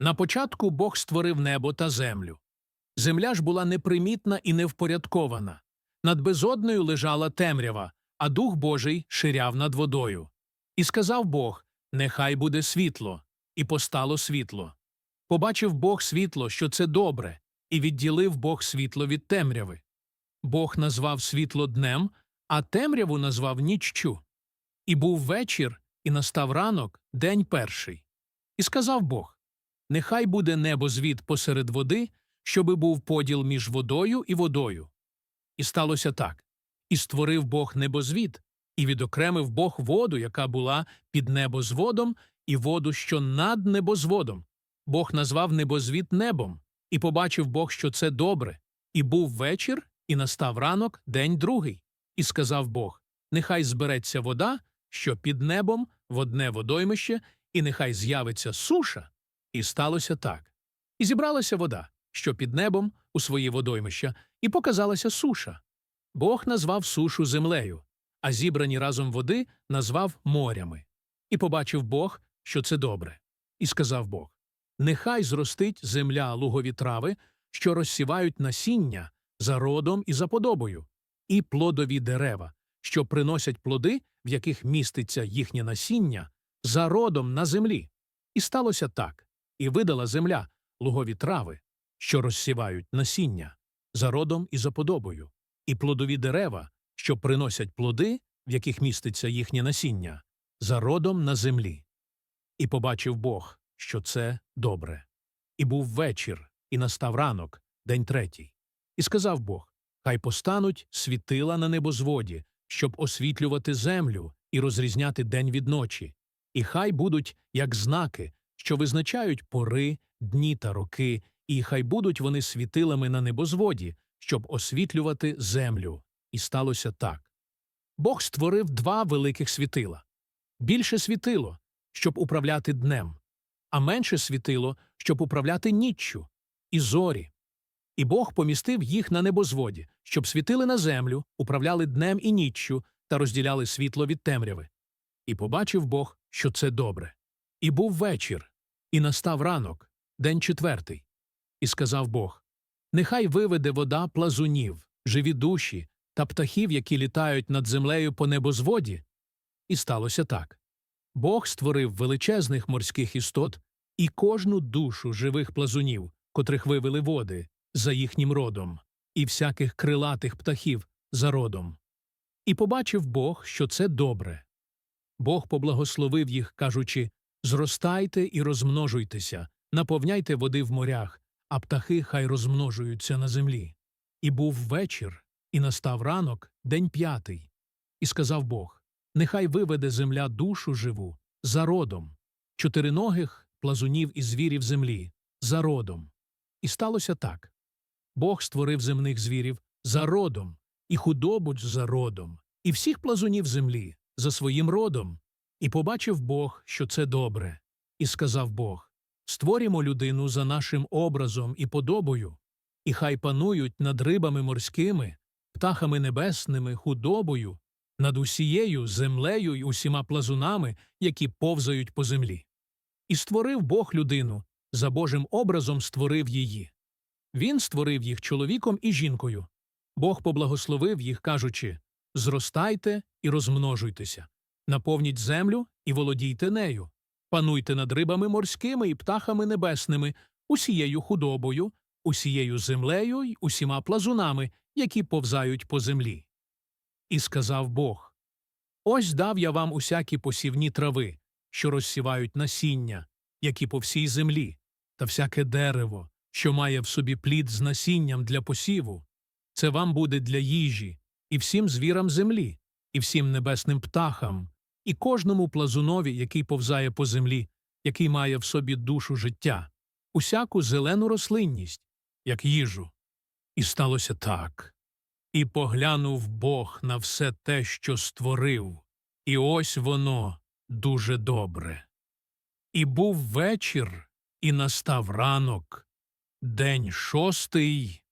На початку Бог створив небо та землю. Земля ж була непримітна і невпорядкована. Над безодною лежала темрява, а Дух Божий ширяв над водою. І сказав Бог: Нехай буде світло, і постало світло. Побачив Бог світло, що це добре, і відділив Бог світло від темряви. Бог назвав світло днем, а темряву назвав ніччю. І був вечір, і настав ранок, день перший. І сказав Бог: Нехай буде небозвід посеред води, щоби був поділ між водою і водою. І сталося так. І створив Бог небозвід, і відокремив Бог воду, яка була під небозводом, і воду, що над небозводом. Бог назвав небозвід небом, і побачив Бог, що це добре. І був вечір, і настав ранок, день другий. І сказав Бог: Нехай збереться вода, що під небом в одне водоймище, і нехай з'явиться суша. І сталося так. І зібралася вода, що під небом у свої водоймища, і показалася суша. Бог назвав сушу землею, а зібрані разом води назвав морями. І побачив Бог, що це добре. І сказав Бог: Нехай зростить земля лугові трави, що розсівають насіння за родом і за подобою, і плодові дерева, що приносять плоди, в яких міститься їхнє насіння, за родом на землі. І сталося так, і видала земля лугові трави, що розсівають насіння, за родом і за подобою, і плодові дерева, що приносять плоди, в яких міститься їхнє насіння, за родом на землі. І побачив Бог, що це добре. І був вечір, і настав ранок, день третій. І сказав Бог: Хай постануть світила на небозводі, щоб освітлювати землю і розрізняти день від ночі, і хай будуть як знаки, що визначають пори, дні та роки, і хай будуть вони світилами на небозводі, щоб освітлювати землю. І сталося так. Бог створив два великих світила більше світило, щоб управляти днем, а менше світило, щоб управляти ніччю, і зорі. І Бог помістив їх на небозводі, щоб світили на землю, управляли днем і ніччю та розділяли світло від темряви. І побачив Бог, що це добре. І був вечір, і настав ранок, день четвертий. І сказав Бог: Нехай виведе вода плазунів, живі душі та птахів, які літають над землею по небозводі. І сталося так. Бог створив величезних морських істот і кожну душу живих плазунів, котрих вивели води, за їхнім родом, і всяких крилатих птахів за родом. І побачив Бог, що це добре. Бог поблагословив їх, кажучи Зростайте і розмножуйтеся, наповняйте води в морях, а птахи хай розмножуються на землі. І був вечір, і настав ранок, день п'ятий. І сказав Бог Нехай виведе земля душу живу, за родом, чотириногих плазунів і звірів землі, за родом. І сталося так. Бог створив земних звірів за родом, і худобу за родом, і всіх плазунів землі за своїм родом. І побачив Бог, що це добре, і сказав Бог Створімо людину за нашим образом і подобою, і хай панують над рибами морськими, птахами небесними, худобою, над усією землею й усіма плазунами, які повзають по землі. І створив Бог людину, за Божим образом створив її. Він створив їх чоловіком і жінкою. Бог поблагословив їх, кажучи Зростайте і розмножуйтеся, наповніть землю і володійте нею, пануйте над рибами морськими і птахами небесними, усією худобою, усією землею й усіма плазунами, які повзають по землі. І сказав Бог Ось дав я вам усякі посівні трави, що розсівають насіння, які по всій землі, та всяке дерево, що має в собі плід з насінням для посіву. Це вам буде для їжі, і всім звірам землі, і всім небесним птахам, і кожному плазунові, який повзає по землі, який має в собі душу життя, усяку зелену рослинність, як їжу. І сталося так. І поглянув Бог на все те, що створив, і ось воно дуже добре. І був вечір, і настав ранок, день шостий,